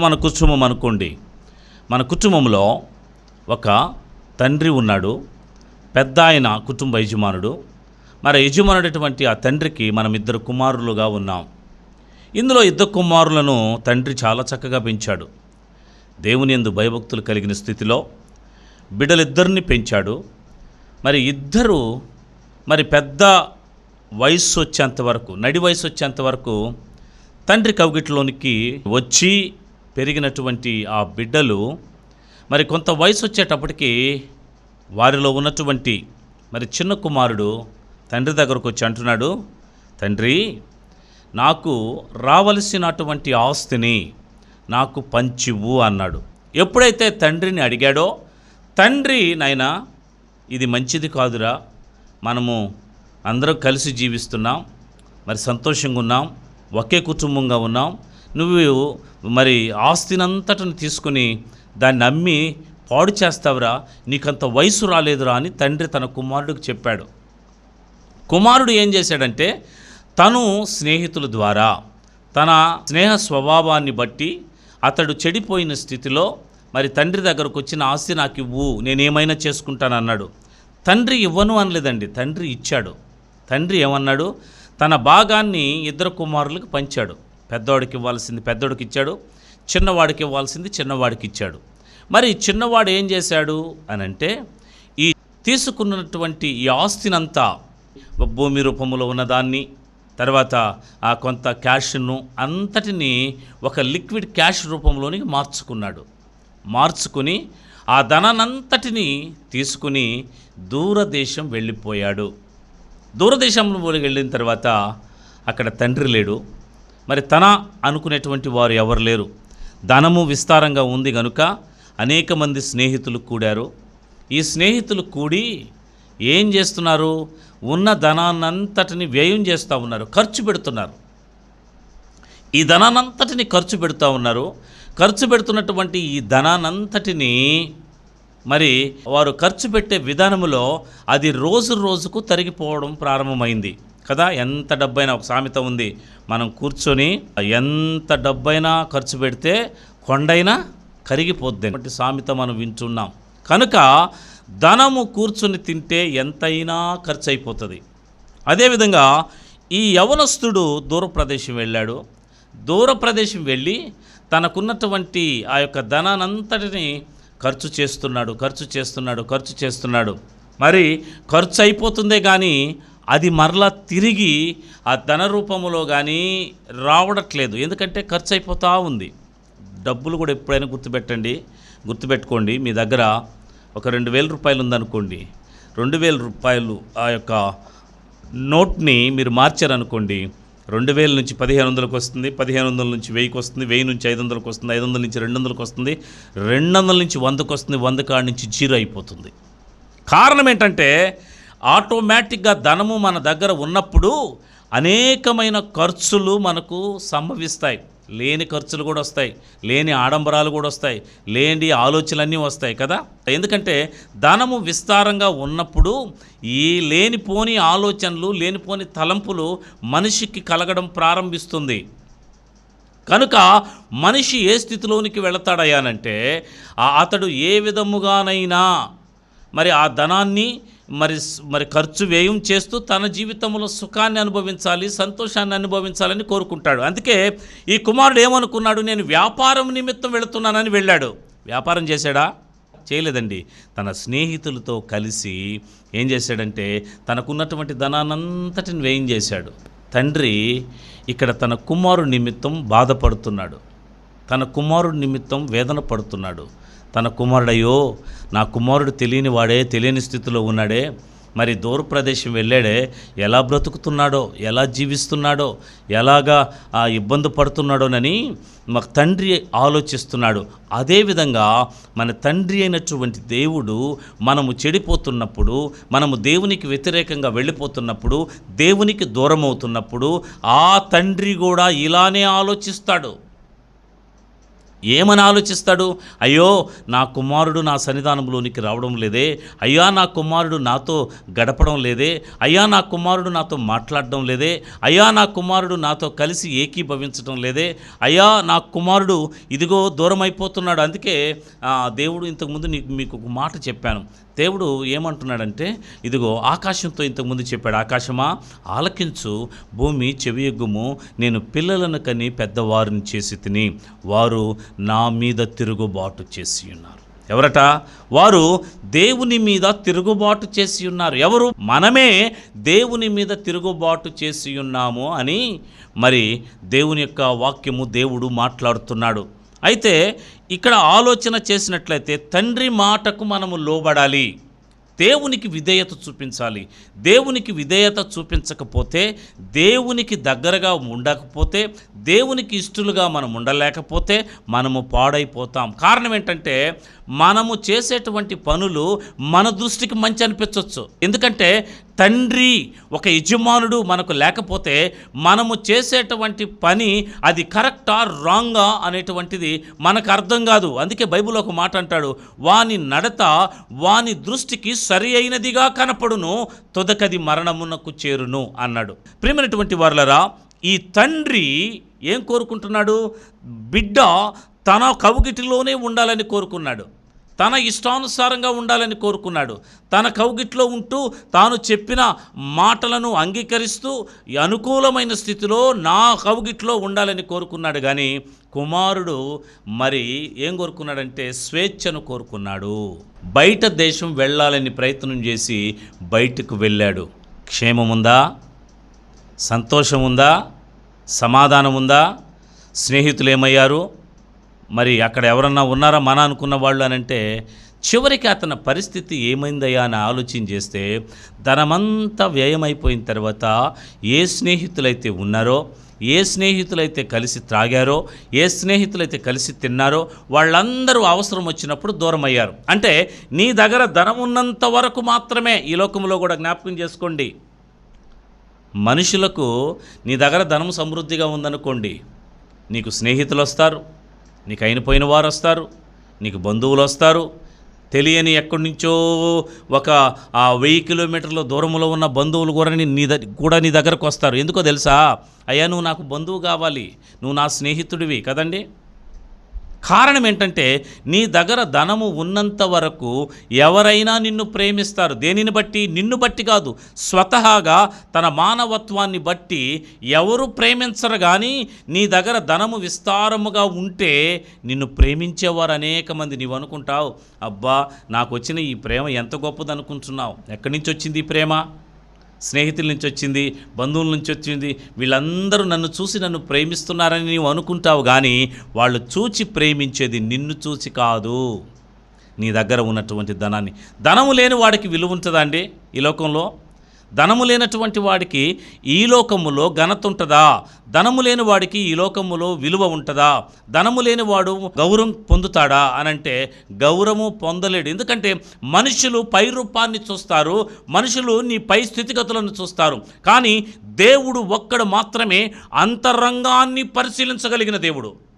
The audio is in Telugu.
మన కుటుంబం అనుకోండి. మన కుటుంబంలో ఒక తండ్రి ఉన్నాడు. పెద్ద ఆయన కుటుంబ యజమానుడు. మరి యజమానుడటువంటి ఆ తండ్రికి మనం ఇద్దరు కుమారులుగా ఉన్నాం. ఇందులో ఇద్దరు కుమారులను తండ్రి చాలా చక్కగా పెంచాడు. దేవుని ఎందు భయభక్తులు కలిగిన స్థితిలో బిడ్డలిద్దరిని పెంచాడు. మరి ఇద్దరు మరి పెద్ద వయస్సు వచ్చేంత వరకు నడి వయసు వచ్చేంత వరకు తండ్రి కవిగిట్లోనికి వచ్చి పెరిగినటువంటి ఆ బిడ్డలు మరి కొంత వయసు వచ్చేటప్పటికి వారిలో ఉన్నటువంటి మరి చిన్న కుమారుడు తండ్రి దగ్గరకు వచ్చి అంటున్నాడు తండ్రి నాకు రావలసినటువంటి ఆస్తిని నాకు పంచివ్వు అన్నాడు. ఎప్పుడైతే తండ్రిని అడిగాడో తండ్రి నాయనా ఇది మంచిది కాదురా మనము అందరం కలిసి జీవిస్తున్నాం మరి సంతోషంగా ఉన్నాం ఒకే కుటుంబంగా ఉన్నాం నువ్వు మరి ఆస్తినంతటిని తీసుకుని దాన్ని అమ్మి పాడు చేస్తావురా నీకంత వయసు రాలేదురా అని తండ్రి తన కుమారుడికి చెప్పాడు. కుమారుడు ఏం చేశాడంటే తను స్నేహితుల ద్వారా తన స్నేహ స్వభావాన్ని బట్టి అతడు చెడిపోయిన స్థితిలో మరి తండ్రి దగ్గరకు వచ్చిన ఆస్తి నాకు ఇవ్వు నేనేమైనా చేసుకుంటాను అన్నాడు తండ్రి ఇవ్వను అనలేదండి తండ్రి ఇచ్చాడు. తండ్రి ఏమన్నాడు? తన భాగాన్ని ఇద్దరు కుమారులకు పంచాడు. పెద్దవాడికి ఇవ్వాల్సింది పెద్దోడికి ఇచ్చాడు చిన్నవాడికి ఇవ్వాల్సింది చిన్నవాడికి ఇచ్చాడు. మరి చిన్నవాడు ఏం చేశాడు అని అంటే ఈ తీసుకున్నటువంటి ఈ ఆస్తినంతా భూమి రూపంలో ఉన్నదాన్ని తర్వాత ఆ కొంత క్యాష్ను అంతటిని ఒక లిక్విడ్ క్యాష్ రూపంలోనికి మార్చుకున్నాడు. మార్చుకుని ఆ ధనానంతటిని తీసుకుని దూరదేశం వెళ్ళిపోయాడు. దూరదేశంలో వెళ్ళిన తర్వాత అక్కడ తండ్రి లేడు. మరి తన అనుకునేటువంటి వారు ఎవరు లేరు. ధనము విస్తారంగా ఉంది గనుక అనేక మంది స్నేహితులు కూడారు. ఈ స్నేహితులు కూడి ఏం చేస్తున్నారు? ఉన్న ధనాన్నంతటిని వ్యయం చేస్తూ ఉన్నారు. ఖర్చు పెడుతున్నారు. ఈ ధనానంతటిని ఖర్చు పెడుతూ ఉన్నారు. ఖర్చు పెడుతున్నటువంటి ఈ ధనాన్నంతటిని మరి వారు ఖర్చు పెట్టే విధానములో అది రోజు రోజుకు తరిగిపోవడం ప్రారంభమైంది. కదా? ఎంత డబ్బైనా ఒక సామెత ఉంది. మనం కూర్చొని ఎంత డబ్బైనా ఖర్చు పెడితే కొండైనా కరిగిపోద్ది. అటువంటి సామెత మనం వింటున్నాం. కనుక ధనము కూర్చుని తింటే ఎంతైనా ఖర్చు అయిపోతుంది అదేవిధంగా ఈ యవనస్తుడు దూర ప్రదేశం వెళ్ళాడు. దూర ప్రదేశం వెళ్ళి తనకున్నటువంటి ఆ యొక్క ధనానంతటిని ఖర్చు చేస్తున్నాడు ఖర్చు చేస్తున్నాడు ఖర్చు చేస్తున్నాడు. మరి ఖర్చు అయిపోతుందే కానీ అది మరలా తిరిగి ఆ ధన రూపంలో కానీ రావడట్లేదు. ఎందుకంటే ఖర్చు అయిపోతూ ఉంది. డబ్బులు కూడా ఎప్పుడైనా గుర్తుపెట్టండి. గుర్తుపెట్టుకోండి. మీ దగ్గర ఒక రెండు వేల రూపాయలు ఉందనుకోండి. రెండు వేల రూపాయలు ఆ యొక్క నోట్ని మీరు మార్చారనుకోండి. రెండు వేల నుంచి పదిహేను వందలకు వస్తుంది. పదిహేను వందల నుంచి వెయ్యికి వస్తుంది. వెయ్యి నుంచి ఐదు వందలకు వస్తుంది. ఐదు వందల నుంచి రెండు వందలకు వస్తుంది. రెండు వందల నుంచి వందకు వస్తుంది. వంద కాడి నుంచి జీరో అయిపోతుంది. కారణం ఏంటంటే ఆటోమేటిక్గా ధనము మన దగ్గర ఉన్నప్పుడు అనేకమైన ఖర్చులు మనకు సంభవిస్తాయి. లేని ఖర్చులు కూడా వస్తాయి. లేని ఆడంబరాలు కూడా వస్తాయి. లేని ఆలోచనలన్నీ వస్తాయి కదా? ఎందుకంటే ధనము విస్తారంగా ఉన్నప్పుడు ఈ లేనిపోని ఆలోచనలు లేనిపోని తలంపులు మనిషికి కలగడం ప్రారంభిస్తుంది. కనుక మనిషి ఏ స్థితిలోనికి వెళతాడయ్యానంటే అతడు ఏ విధముగానైనా మరి ఆ ధనాన్ని మరి మరి ఖర్చు వ్యయం చేస్తూ తన జీవితంలో సుఖాన్ని అనుభవించాలి సంతోషాన్ని అనుభవించాలని కోరుకుంటాడు. అందుకే ఈ కుమారుడు ఏమనుకున్నాడు నేను వ్యాపారం నిమిత్తం వెళుతున్నానని వెళ్ళాడు. వ్యాపారం చేశాడా? చేయలేదండి. తన స్నేహితులతో కలిసి ఏం చేశాడంటే తనకున్నటువంటి ధనాన్నంతటిని వ్యయం చేశాడు. తండ్రి ఇక్కడ తన కుమారుడి నిమిత్తం బాధపడుతున్నాడు. తన కుమారుడి నిమిత్తం వేదన పడుతున్నాడు. తన కుమారుడయ్యో నా కుమారుడు తెలియని వాడే తెలియని స్థితిలో ఉన్నాడే. మరి దూర ప్రదేశం వెళ్ళాడే ఎలా బ్రతుకుతున్నాడో ఎలా జీవిస్తున్నాడో ఎలాగా ఆ ఇబ్బంది పడుతున్నాడోనని మా తండ్రి ఆలోచిస్తున్నాడు. అదేవిధంగా మన తండ్రి అయినటువంటి దేవుడు మనము చెడిపోతున్నప్పుడు మనము దేవునికి వ్యతిరేకంగా వెళ్ళిపోతున్నప్పుడు దేవునికి దూరం అవుతున్నప్పుడు ఆ తండ్రి కూడా ఇలానే ఆలోచిస్తాడు. ఏమని ఆలోచిస్తాడు? అయ్యో నా కుమారుడు నా సన్నిధానంలోనికి రావడం లేదే. అయ్యా నా కుమారుడు నాతో గడపడం లేదే. అయ్యా నా కుమారుడు నాతో మాట్లాడడం లేదే. అయ్యా నా కుమారుడు నాతో కలిసి ఏకీభవించడం లేదే. అయ్యా నా కుమారుడు ఇదిగో దూరం అయిపోతున్నాడు అందుకే దేవుడు ఇంతకుముందు నీకు మీకు ఒక మాట చెప్పాను. దేవుడు ఏమంటున్నాడంటే ఇదిగో ఆకాశంతో ఇంతకుముందు చెప్పాడు ఆకాశమా ఆలకించు భూమి చెవియగ్గుము నేను పిల్లలను కని పెద్దవారిని చేసి తిని వారు నా మీద తిరుగుబాటు చేసి ఉన్నారు. ఎవరట? వారు దేవుని మీద తిరుగుబాటు చేసి ఉన్నారు. ఎవరు? మనమే దేవుని మీద తిరుగుబాటు చేసి ఉన్నాము అని మరి దేవుని యొక్క వాక్యము దేవుడు మాట్లాడుతున్నాడు. అయితే ఇక్కడ ఆలోచన చేసినట్లయితే తండ్రి మాటకు మనము లోబడాలి. దేవునికి విధేయత చూపించాలి. దేవునికి విధేయత చూపించకపోతే దేవునికి దగ్గరగా ఉండకపోతే దేవునికి ఇష్టలుగా మనం ఉండలేకపోతే మనము పాడైపోతాం. కారణం ఏంటంటే మనము చేసేటువంటి పనులు మన దృష్టికి మంచి అనిపించవచ్చు ఎందుకంటే తండ్రి ఒక యజమానుడు మనకు లేకపోతే మనము చేసేటువంటి పని అది కరెక్టా రాంగా అనేటువంటిది మనకు అర్థం కాదు. అందుకే బైబిల్ ఒక మాట అంటాడు వాని నడత వాని దృష్టికి సరి అయినదిగా కనపడును తొదకది మరణమునకు చేరును అన్నాడు. ప్రేమైనటువంటి వారులరా ఈ తండ్రి ఏం కోరుకుంటున్నాడు? బిడ్డ తన కవుగిటిలోనే ఉండాలని కోరుకున్నాడు. తన ఇష్టానుసారంగా ఉండాలని కోరుకున్నాడు. తన కౌగిట్లో ఉంటూ తాను చెప్పిన మాటలను అంగీకరిస్తూ ఈ అనుకూలమైన స్థితిలో నా కౌగిట్లో ఉండాలని కోరుకున్నాడు. కానీ కుమారుడు మరి ఏం కోరుకున్నాడంటే స్వేచ్ఛను కోరుకున్నాడు. బయట దేశం వెళ్ళాలని ప్రయత్నం చేసి బయటకు వెళ్ళాడు. క్షేమముందా? సంతోషం ఉందా సమాధానం ఉందా స్నేహితులు ఏమయ్యారు? మరి అక్కడ ఎవరన్నా ఉన్నారా మన అనుకున్న వాళ్ళు అని అంటే చివరికి అతని పరిస్థితి ఏమైందయ్యా అని ఆలోచన చేస్తే ధనమంతా వ్యయమైపోయిన తర్వాత ఏ స్నేహితులైతే ఉన్నారో ఏ స్నేహితులైతే కలిసి త్రాగారో ఏ స్నేహితులైతే కలిసి తిన్నారో వాళ్ళందరూ అవసరం వచ్చినప్పుడు దూరం అయ్యారు అంటే నీ దగ్గర ధనం ఉన్నంత వరకు మాత్రమే ఈ లోకంలో కూడా జ్ఞాపకం చేసుకోండి. మనుషులకు నీ దగ్గర ధనం సమృద్ధిగా ఉందనుకోండి నీకు స్నేహితులు వస్తారు నీకు అయినపోయిన వారు వస్తారు నీకు బంధువులు వస్తారు తెలియని ఎక్కడి నుంచో ఒక ఆ వెయ్యి కిలోమీటర్ల దూరంలో ఉన్న బంధువులు కూడా నీ ద- కూడా నీ దగ్గరకు వస్తారు ఎందుకో తెలుసా? అయ్యా నువ్వు నాకు బంధువు కావాలి. నువ్వు నా స్నేహితుడివి కదండి? కారణం ఏంటంటే నీ దగ్గర ధనము ఉన్నంత వరకు ఎవరైనా నిన్ను ప్రేమిస్తారు. దేనిని బట్టి? నిన్ను బట్టి కాదు. స్వతహాగా తన మానవత్వాన్ని బట్టి ఎవరు ప్రేమించరు కానీ నీ దగ్గర ధనము విస్తారముగా ఉంటే నిన్ను ప్రేమించేవారు అనేక మంది. నీవు అనుకుంటావు అబ్బా నాకు వచ్చిన ఈ ప్రేమ ఎంత గొప్పది అనుకుంటున్నావు ఎక్కడి నుంచి వచ్చింది ఈ ప్రేమ? స్నేహితుల నుంచి వచ్చింది బంధువుల నుంచి వచ్చింది. వీళ్ళందరూ నన్ను చూసి నన్ను ప్రేమిస్తున్నారని నీవు అనుకుంటావు కానీ వాళ్ళు చూచి ప్రేమించేది నిన్ను చూసి కాదు. నీ దగ్గర ఉన్నటువంటి ధనాన్ని. ధనము లేని వాడికి విలువ ఉంటుందా అండి ఈ లోకంలో? ధనము లేనటువంటి వాడికి ఈ లోకములో ఘనత ఉంటుందా? ధనము లేని వాడికి ఈ లోకములో విలువ ఉంటుందా? ధనము లేని వాడు గౌరవం పొందుతాడా? అనంటే గౌరవము పొందలేడు. ఎందుకంటే మనుషులు పై రూపాన్ని చూస్తారు మనుషులు నీ పై స్థితిగతులను చూస్తారు. కానీ దేవుడు ఒక్కడు మాత్రమే అంతరంగాన్ని పరిశీలించగలిగిన దేవుడు.